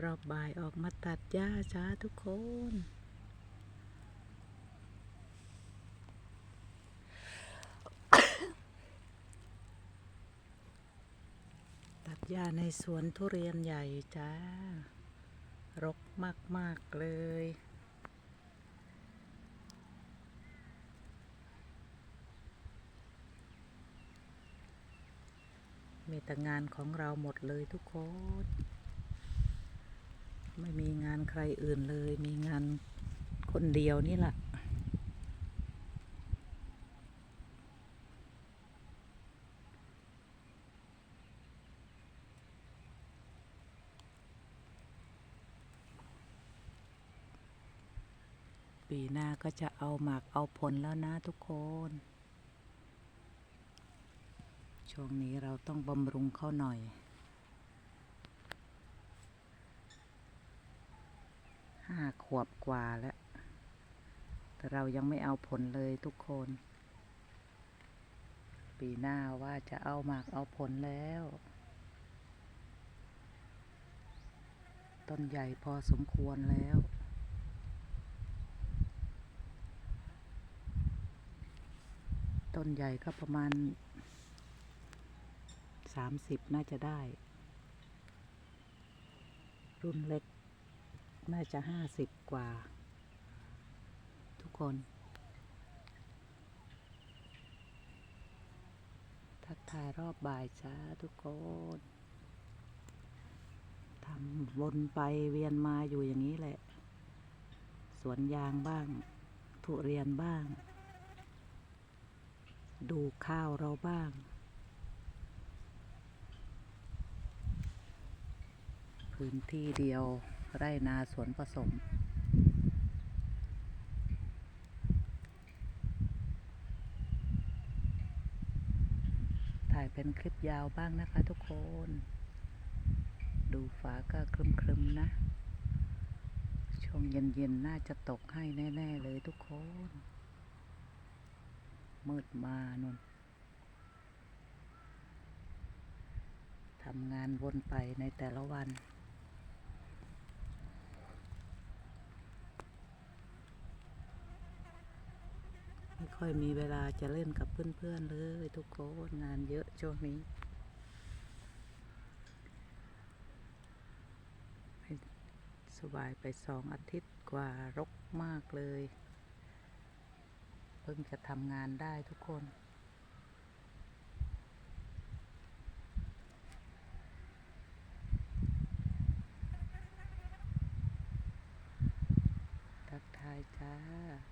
รอบบ่ายออกมาตัดหญ้าจ้าทุกคน ตัดหญ้าในสวนทุเรียนใหญ่จ้า รกมาก ๆ เลยมีแต่งานของเราหมดเลยทุกคน ไม่มีงานใครอื่นเลย มีงานคนเดียวนี่แหละปีหน้าก็จะเอาหมากเอาผลแล้วนะทุกคน ช่วงนี้เราต้องบำรุงเขาหน่อย ห้าขวบกว่าแล้ว แต่เรายังไม่เอาผลเลยทุกคน ปีหน้าว่าจะเอาหมากเอาผลแล้ว ต้นใหญ่พอสมควรแล้วต้นใหญ่ก็ประมาณสามสิบน่าจะได้ รุ่นเล็ก น่าจะห้าสิบกว่า ทุกคน ทักทายรอบบ่ายจ้าทุกคนทำวนไปเวียนมาอยู่อย่างนี้แหละ สวนยางบ้าง ทุเรียนบ้าง ดูข้าวเราบ้างพื้นที่เดียว ไร่นาสวนผสม ถ่ายเป็นคลิปยาวบ้างนะคะทุกคน ดูฟ้าก็ครึมๆนะ ช่วงเย็นๆ น่าจะตกให้แน่ ๆ เลยทุกคน มืดมานนทำงานวนไปในแต่ละวัน ค่อยมีเวลาจะเล่นกับเพื่อนๆเลยทุกคนงานเยอะช่วงนี้ สบายไปสองอาทิตย์กว่ารกมากเลย เพิ่งจะทำงานได้ทุกคนทักทายจ้า